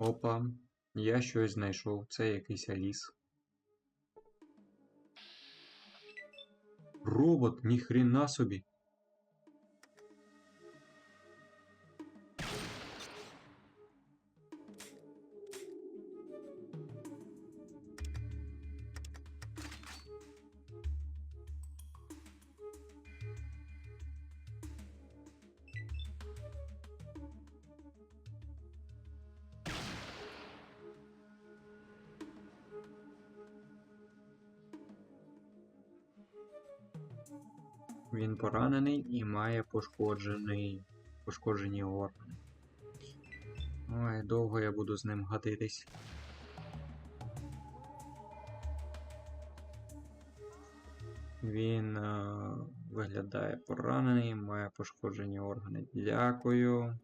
Опа, я щось знайшов. Це якийсь ліс. Робот, ніхрена собі. Він поранений і має пошкоджений. пошкоджені органи. Ой, довго я буду з ним гатитись. Він е, виглядає поранений, має пошкоджені органи. Дякую.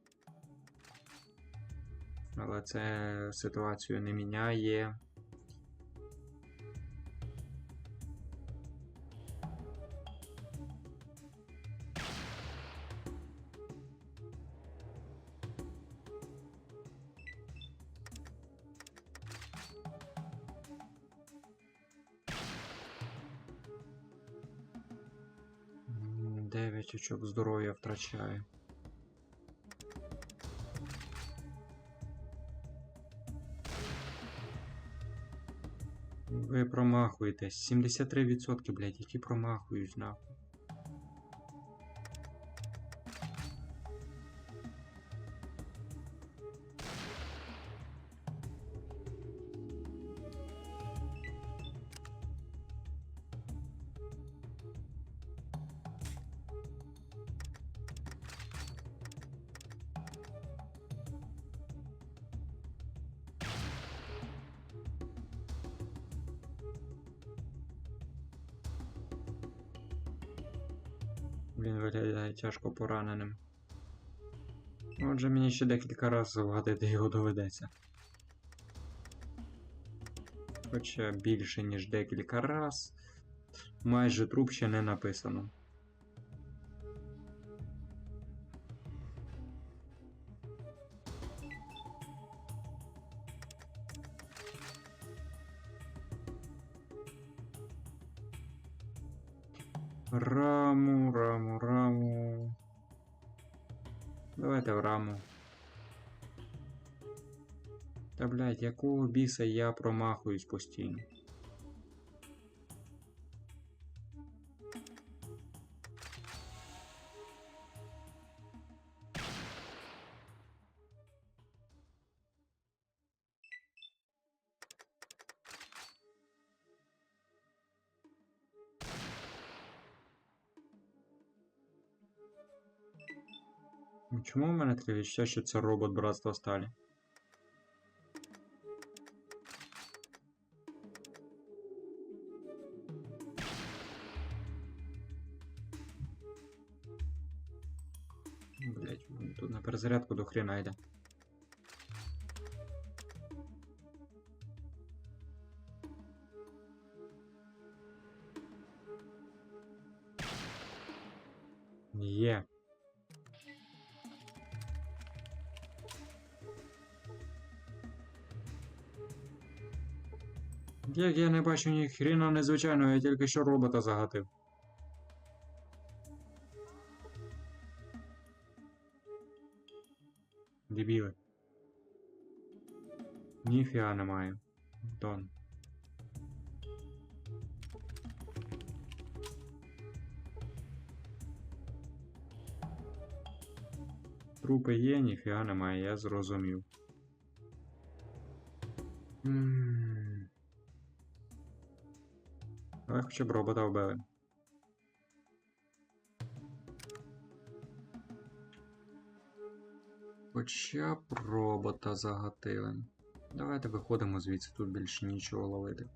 Але це ситуацію не міняє. М, Дев'ять очок здоров'я втрачаю. Ви промахуєтесь. 73%, блядь, які промахують нахуй. Він виглядає тяжко пораненим. Отже, мені ще декілька разів вгадати його доведеться. Хоча більше, ніж декілька раз. Майже труп ще не написано. Раму, раму, раму. Давайте в раму. Та блядь, якого біса я промахуюсь постійно? Чому в мене таке відчуття, що це робот братства сталі? Блять, тут на перезарядку до хрена йде. Як я не бачу ні хрена незвичайного, я тільки що робота загатив. Дебіли. Ніфіга немає. Дон. Трупи є, ніфіга немає, я зрозумів. М. Але хоча б робота вбили. Хоча б робота загатили. Давайте виходимо звідси, тут більше нічого ловити.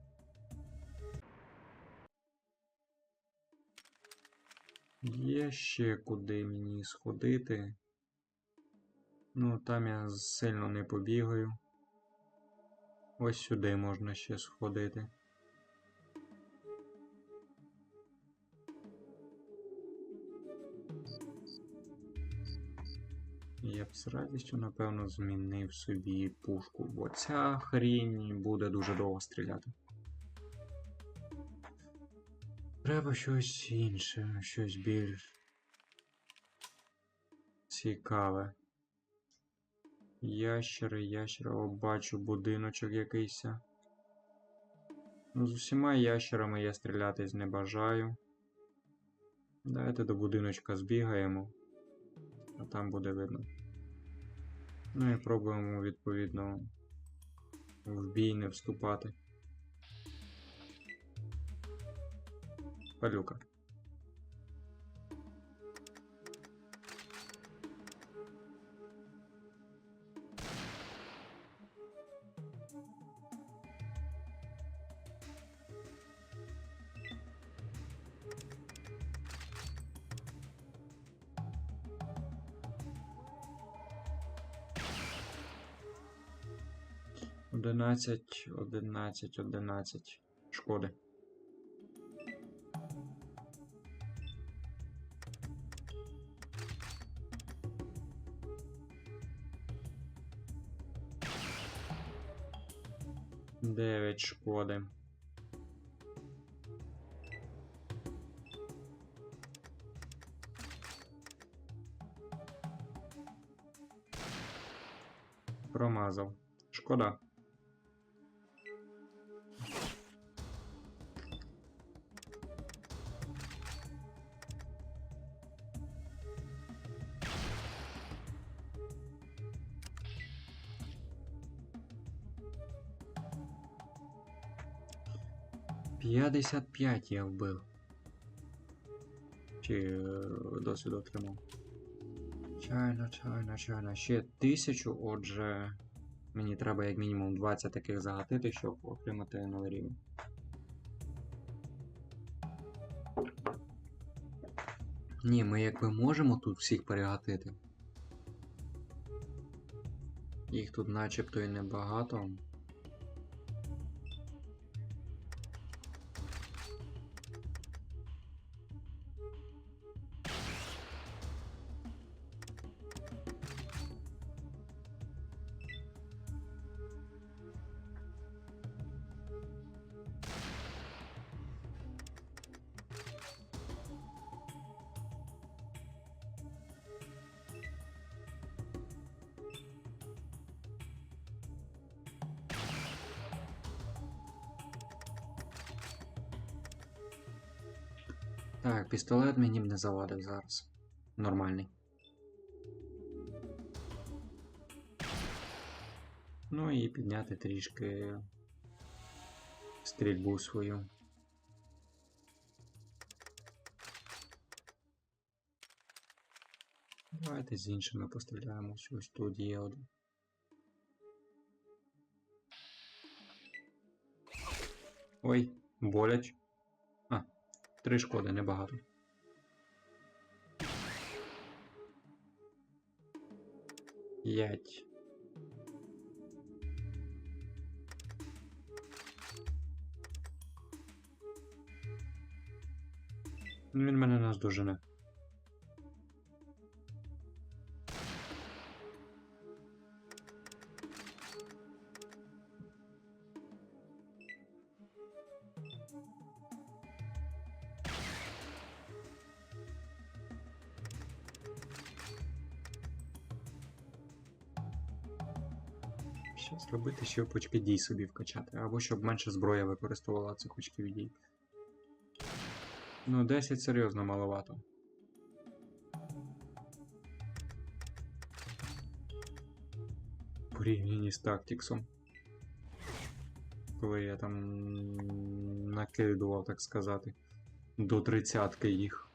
Є ще куди мені сходити. Ну, там я сильно не побігаю. Ось сюди можна ще сходити. Я б з радістю, напевно, змінив собі пушку, бо ця хрінь буде дуже довго стріляти. Треба щось інше, щось більш цікаве. Ящери, ящери, о, бачу будиночок якийсь. Ну, з усіма ящерами я стрілятись не бажаю. Давайте до будиночка збігаємо, а там буде видно. Ну і пробуємо, відповідно, в бій не вступати. Палюка. Одинадцять, одинадцять, одинадцять. Шкоди. Дев'ять шкоди. Промазав. Шкода. П'ятдесят п'ять я вбив. Чи е, досвід отримав. Чайно, чайно, чайно. Ще тисячу, отже. Мені треба як мінімум 20 таких загатити, щоб отримати новий рівень. Ні, ми якби можемо тут всіх перегатити. Їх тут начебто і небагато. Так, пістолет мені б не завадив зараз. Нормальний. Ну і підняти трішки стрільбу свою. Давайте з іншими постріляємо. Ось тут є один. Ой, болять. Три шкоди, небагато. П'ять. Ну, Він мене наздожене. Зробити, очки дій собі вкачати, або щоб менше зброя використовувала цих очків дій. Ну, 10 серйозно маловато. Порівняні з тактиксом. Коли я там накидував, так сказати, до тридцятки їх.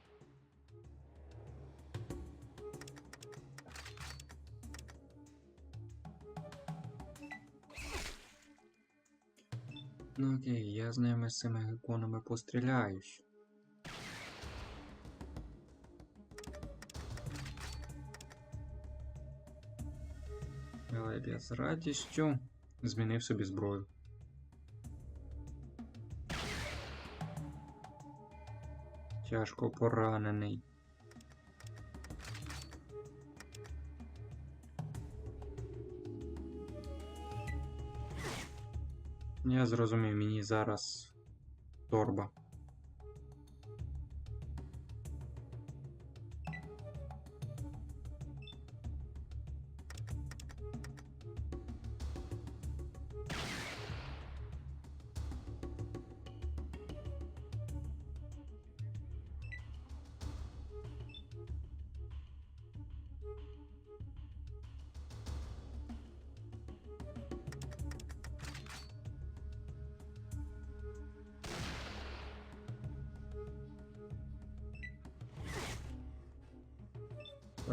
Ну окей, я з ними з цими геконами постріляюсь. Але я з радістю змінив собі зброю. Тяжко поранений. Я зрозумів, мені зараз торба.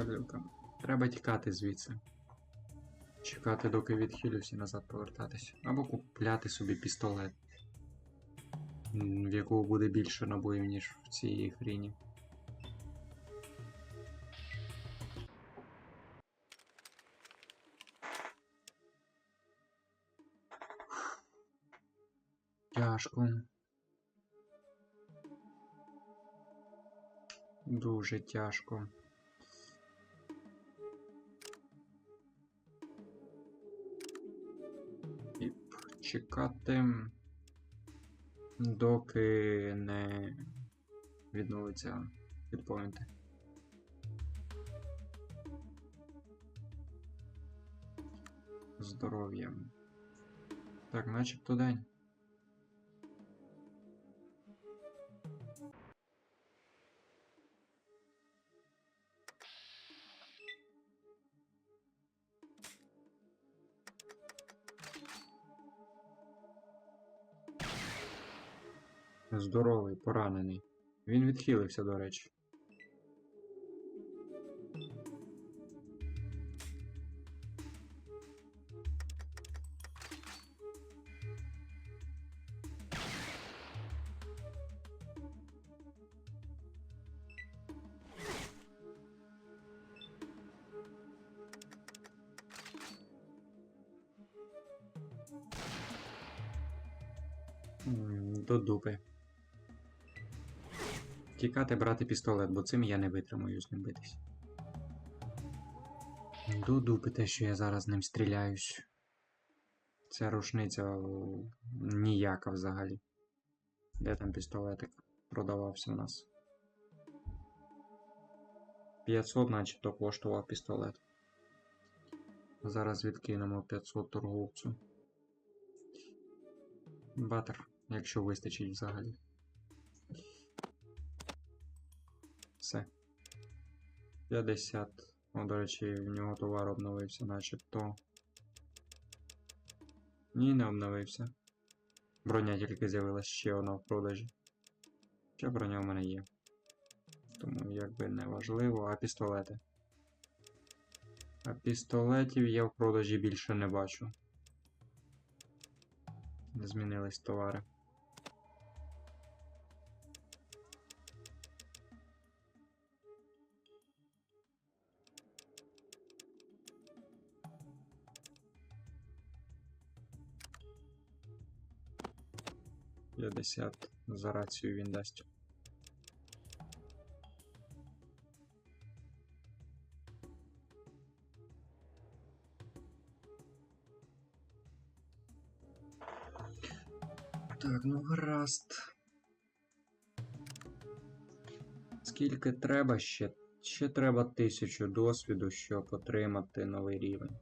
Парлюка. Треба тікати звідси. Чекати, доки відхилюсь і назад повертатись. Або купляти собі пістолет. В якого буде більше набоїв, ніж в цій хріні. Тяжко. Дуже тяжко. Чекати, доки не відновиться підпоінти. Здоров'ям. Так, начебто день. Здоровий, поранений. Він відхилився, до речі. До дупи. Тікати брати пістолет, бо цим я не витримую з ним битись. До дупи що я зараз ним стріляюсь. Ця рушниця ніяка взагалі. Де там пістолетик продавався в нас? 500 начебто коштував пістолет. Зараз відкинемо 500 торговцю. Батер, якщо вистачить взагалі. Все. 50. О, до речі, в нього товар обновився, начебто. Ні, не обновився. Броня тільки з'явилася ще одна в продажі. Ще броня в мене є. Тому якби не важливо, а пістолети. А пістолетів я в продажі більше не бачу. Змінились товари. П'ятдесят за рацію він дасть. Так, ну гаразд. Скільки треба ще? Ще треба тисячу досвіду, щоб отримати новий рівень.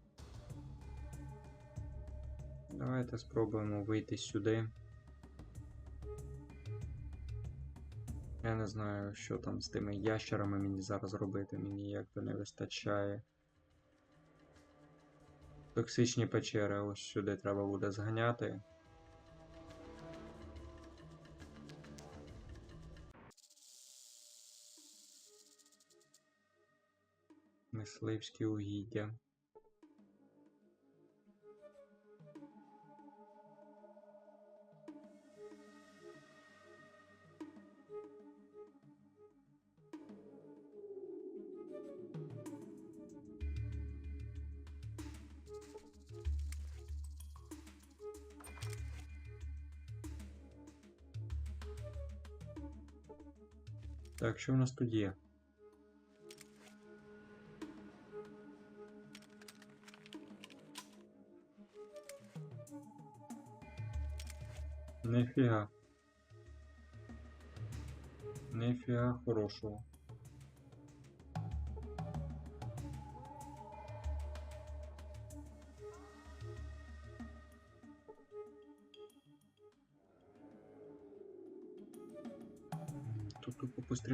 Давайте спробуємо вийти сюди. Я не знаю, що там з тими ящерами мені зараз робити, мені якби не вистачає. Токсичні печери, ось сюди треба буде зганяти. Мисливські угіддя. Так, що в нас тут є? Нифіга. Нифіга хорошого.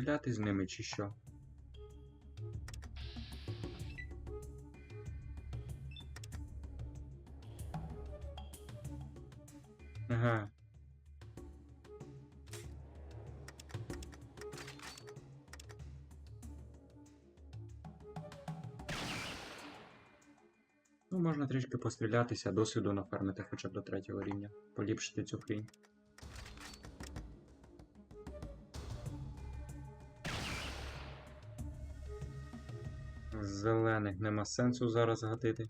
Тупо з ними чи що? Ага. Ну, можна трішки пострілятися, досвіду нафармити хоча б до третього рівня. Поліпшити цю хрінь. Зелених нема сенсу зараз гатити.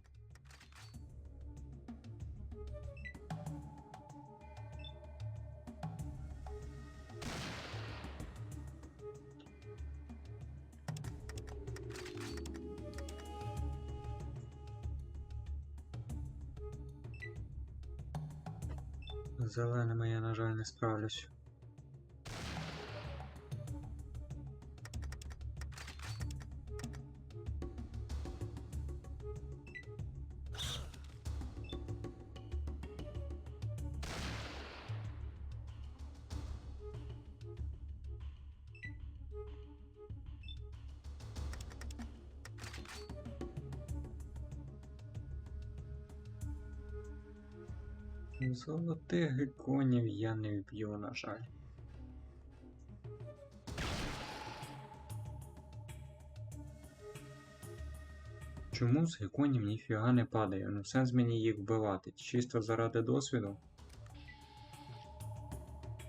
Зеленими я, на жаль, не справлюсь. Золотих геконів я не вб'ю, на жаль. Чому з геконів ніфіга не падає? Ну сенс мені їх вбивати. Чисто заради досвіду.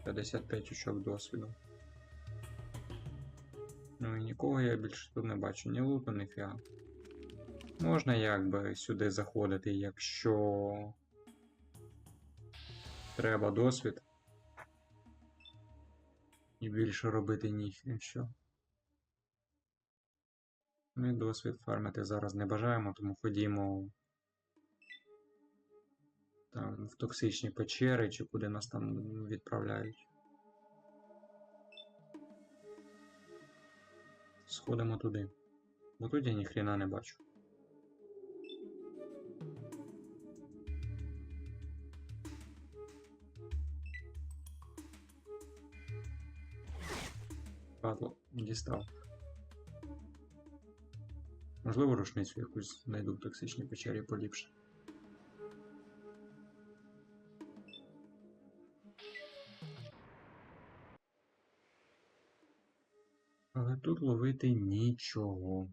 55 очок досвіду. Ну і нікого я більше тут не бачу, ні луту, ні фіга. Можна якби сюди заходити, якщо треба досвід. І більше робити ніщо. Ми досвід фармити зараз не бажаємо, тому ходімо там, в токсичні печери чи куди нас там відправляють. Сходимо туди. Бо тут я ніхрена не бачу. Падло, дістав. Можливо, рушницю якусь знайду в токсичній печері поліпше. Але тут ловити нічого.